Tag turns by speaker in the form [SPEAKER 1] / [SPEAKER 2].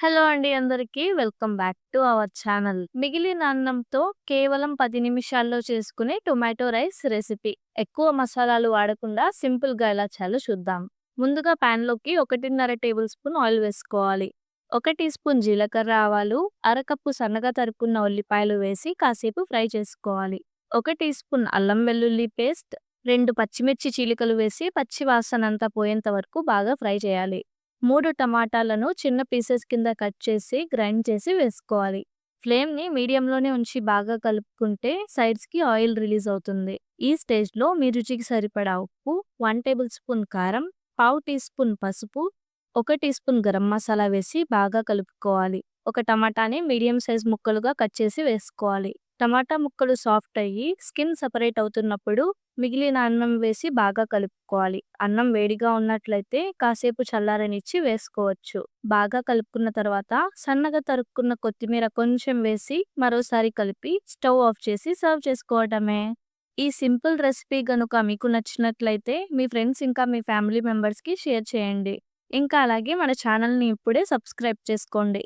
[SPEAKER 1] Hello అండి అందరికీ. Welcome back to our channel. మిగిలిన అన్నంతో కేవలం పది నిమిషాల్లో చేసుకునే టొమాటో రైస్ రెసిపీ. ఎక్కువ మసాలాలు వాడకుండా సింపుల్‌గా ఎలా చేయాలో చూద్దాం. ముందుగా ప్యాన్‌లోకి 1.5 టేబుల్ స్పూన్ ఆయిల్ వేసుకోవాలి. ఒక టీ స్పూన్ జీలకర్ర ఆవాలు, అరకప్పు సన్నగా తరుక్కున్న ఉల్లిపాయలు వేసి కాసేపు ఫ్రై చేసుకోవాలి. ఒక టీ స్పూన్ అల్లం వెల్లుల్లి పేస్ట్, రెండు పచ్చిమిర్చి చీలికలు వేసి పచ్చి వాసనంతా పోయేంత వరకు బాగా ఫ్రై చేయాలి. మూడు టమాటాలను చిన్న పీసెస్ కింద కట్ చేసి గ్రైండ్ చేసి వేసుకోవాలి. ఫ్లేమ్‌ని మీడియంలోనే ఉంచి బాగా కలుపుకుంటే సైడ్స్‌కి ఆయిల్ రిలీజ్ అవుతుంది. ఈ స్టేజ్‌లో మీ రుచికి సరిపడా ఉప్పు, వన్ టేబుల్ స్పూన్ కారం, పావు టీ స్పూన్ పసుపు, ఒక టీ స్పూన్ గరం మసాలా వేసి బాగా కలుపుకోవాలి. ఒక టమాటాని మీడియం సైజ్ ముక్కలుగా కట్ చేసి వేసుకోవాలి. టమాటా ముక్కలు సాఫ్ట్ అయ్యి స్కిన్ సపరేట్ అవుతున్నప్పుడు మిగిలిన అన్నం వేసి బాగా కలుపుకోవాలి. అన్నం వేడిగా ఉన్నట్లయితే కాసేపు చల్లారనిచ్చి వేసుకోవచ్చు. బాగా కలుపుకున్న తర్వాత సన్నగా తరుక్కున్న కొత్తిమీర కొంచెం వేసి మరోసారి కలిపి స్టవ్ ఆఫ్ చేసి సర్వ్ చేసుకోవటమే. ఈ సింపుల్ రెసిపీ గనుక మీకు నచ్చినట్లయితే మీ ఫ్రెండ్స్ ఇంకా మీ ఫ్యామిలీ మెంబర్స్‌కి షేర్ చేయండి. ఇంకా అలాగే మన ఛానల్‌ని ఇప్పుడే సబ్స్క్రైబ్ చేసుకోండి.